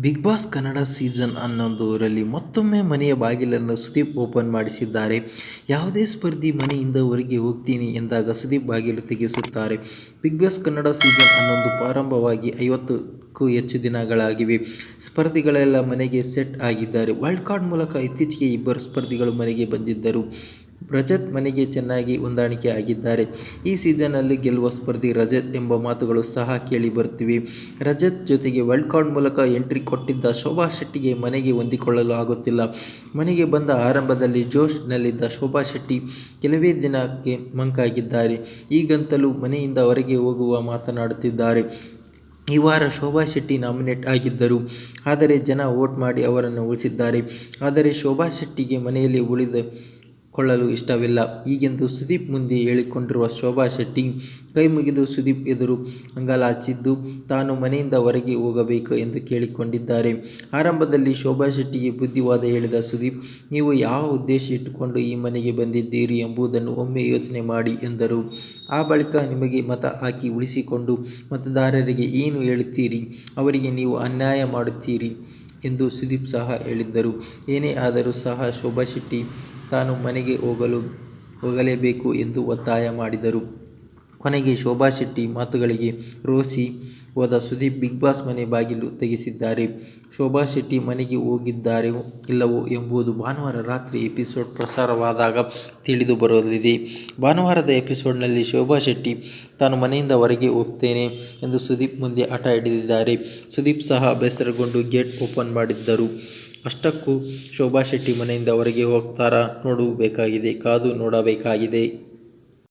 Big boss Kannada season ಹನ್ನೊಂದರಲ್ಲಿ ಮತ್ತೊಮ್ಮೆ ಮನೆಯ ಬಾಗಿಲನ್ನು ಸುದೀಪ್ ಓಪನ್ ಮಾಡಿಸಿದ್ದಾರೆ. ಯಾವುದೇ ಸ್ಪರ್ಧಿ ಮನೆಯಿಂದ ಹೊರಗೆ ಹೋಗ್ತೀನಿ ಎಂದಾಗ ಸುದೀಪ್ ಬಾಗಿಲು ತೆಗೆಸುತ್ತಾರೆ. ಬಿಗ್ ಬಾಸ್ ಕನ್ನಡ ಸೀಸನ್ ಹನ್ನೊಂದು ಪ್ರಾರಂಭವಾಗಿ ಐವತ್ತಕ್ಕೂ ಹೆಚ್ಚು ದಿನಗಳಾಗಿವೆ. ಸ್ಪರ್ಧಿಗಳೆಲ್ಲ ಮನೆಗೆ ಸೆಟ್ ಆಗಿದ್ದಾರೆ. ವೈಲ್ಡ್ ಕಾರ್ಡ್ ಮೂಲಕ ಇತ್ತೀಚೆಗೆ ಇಬ್ಬರು ಸ್ಪರ್ಧಿಗಳು ಮನೆಗೆ ಬಂದಿದ್ದರು. ರಜತ್ ಮನೆಗೆ ಚೆನ್ನಾಗಿ ಹೊಂದಾಣಿಕೆ ಆಗಿದ್ದಾರೆ. ಈ ಸೀಸನ್ನಲ್ಲಿ ಗೆಲ್ಲುವ ಸ್ಪರ್ಧಿ ರಜತ್ ಎಂಬ ಮಾತುಗಳು ಸಹ ಕೇಳಿ ಬರುತ್ತಿವೆ ರಜತ್ ಜೊತೆಗೆ ವೈಲ್ಡ್ ಕಾರ್ಡ್ ಮೂಲಕ ಎಂಟ್ರಿ ಕೊಟ್ಟಿದ್ದ ಶೋಭಾ ಶೆಟ್ಟಿಗೆ ಮನೆಗೆ ಹೊಂದಿಕೊಳ್ಳಲು ಆಗುತ್ತಿಲ್ಲ. ಮನೆಗೆ ಬಂದ ಆರಂಭದಲ್ಲಿ ಜೋಶ್ನಲ್ಲಿದ್ದ ಶೋಭಾ ಶೆಟ್ಟಿ ಕೆಲವೇ ದಿನಕ್ಕೆ ಮಂಕಾಗಿದ್ದಾರೆ. ಈಗಂತಲೂ ಮನೆಯಿಂದ ಹೊರಗೆ ಹೋಗುವ ಮಾತನಾಡುತ್ತಿದ್ದಾರೆ. ಈ ವಾರ ಶೋಭಾ ಶೆಟ್ಟಿ ನಾಮಿನೇಟ್ ಆಗಿದ್ದರು. ಆದರೆ ಜನ ವೋಟ್ ಮಾಡಿ ಅವರನ್ನು ಉಳಿಸಿದ್ದಾರೆ. ಆದರೆ ಶೋಭಾ ಶೆಟ್ಟಿಗೆ ಮನೆಯಲ್ಲಿ ಉಳಿದ ಕೊಳ್ಳಲು ಇಷ್ಟವಿಲ್ಲ. ಹೀಗೆಂದು ಸುದೀಪ್ ಮುಂದೆ ಹೇಳಿಕೊಂಡಿರುವ ಶೋಭಾ ಶೆಟ್ಟಿ ಕೈ ಮುಗಿದು ಸುದೀಪ್ ಎದುರು ಅಂಗಲಾಚಿದ್ದು, ತಾನು ಮನೆಯಿಂದ ಹೊರಗೆ ಹೋಗಬೇಕು ಎಂದು ಕೇಳಿಕೊಂಡಿದ್ದಾರೆ. ಆರಂಭದಲ್ಲಿ ಶೋಭಾ ಶೆಟ್ಟಿಗೆ ಬುದ್ಧಿವಾದ ಹೇಳಿದ ಸುದೀಪ್, ನೀವು ಯಾವ ಉದ್ದೇಶ ಇಟ್ಟುಕೊಂಡು ಈ ಮನೆಗೆ ಬಂದಿದ್ದೀರಿ ಎಂಬುದನ್ನು ಒಮ್ಮೆ ಯೋಚನೆ ಮಾಡಿ ಎಂದರು. ಆ ಬಳಿಕ ನಿಮಗೆ ಮತ ಹಾಕಿ ಉಳಿಸಿಕೊಂಡು ಮತದಾರರಿಗೆ ಏನು ಹೇಳುತ್ತೀರಿ? ಅವರಿಗೆ ನೀವು ಅನ್ಯಾಯ ಮಾಡುತ್ತೀರಿ? ಎಂದು ಸುದೀಪ್ ಸಹ ಹೇಳಿದ್ದರು. ಏನೇ ಆದರೂ ಸಹ ಶೋಭಾ ಶೆಟ್ಟಿ ತಾನು ಮನೆಗೆ ಹೋಗಲು ಹೋಗಲೇಬೇಕು ಎಂದು ಒತ್ತಾಯ ಮಾಡಿದರು. ಕೊನೆಗೆ ಶೋಭಾ ಶೆಟ್ಟಿ ಮಾತುಗಳಿಗೆ ರೋಸಿ ಹೋದ ಸುದೀಪ್ ಬಿಗ್ ಬಾಸ್ ಮನೆ ಬಾಗಿಲು ತೆಗೆಸಿದ್ದಾರೆ. ಶೋಭಾ ಶೆಟ್ಟಿ ಮನೆಗೆ ಹೋಗಿದ್ದಾರೆ ಇಲ್ಲವೋ ಎಂಬುದು ಭಾನುವಾರ ರಾತ್ರಿ ಎಪಿಸೋಡ್ ಪ್ರಸಾರವಾದಾಗ ತಿಳಿದು ಬರಲಿದೆ. ಭಾನುವಾರದ ಎಪಿಸೋಡ್ನಲ್ಲಿ ಶೋಭಾ ಶೆಟ್ಟಿ, ತಾನು ಮನೆಯಿಂದ ಹೊರಗೆ ಹೋಗ್ತೇನೆ ಎಂದು ಸುದೀಪ್ ಮುಂದೆ ಹಠ ಹಿಡಿದಿದ್ದಾರೆ. ಸುದೀಪ್ ಸಹ ಬೇಸರಗೊಂಡು ಗೇಟ್ ಓಪನ್ ಮಾಡಿದ್ದರು. ಅಷ್ಟಕ್ಕೂ ಶೋಭಾ ಶೆಟ್ಟಿ ಮನೆಯಿಂದ ಹೊರಗೆ ಹೋಗ್ತಾರಾ? ನೋಡಬೇಕಾಗಿದೆ, ಕಾದು ನೋಡಬೇಕಾಗಿದೆ.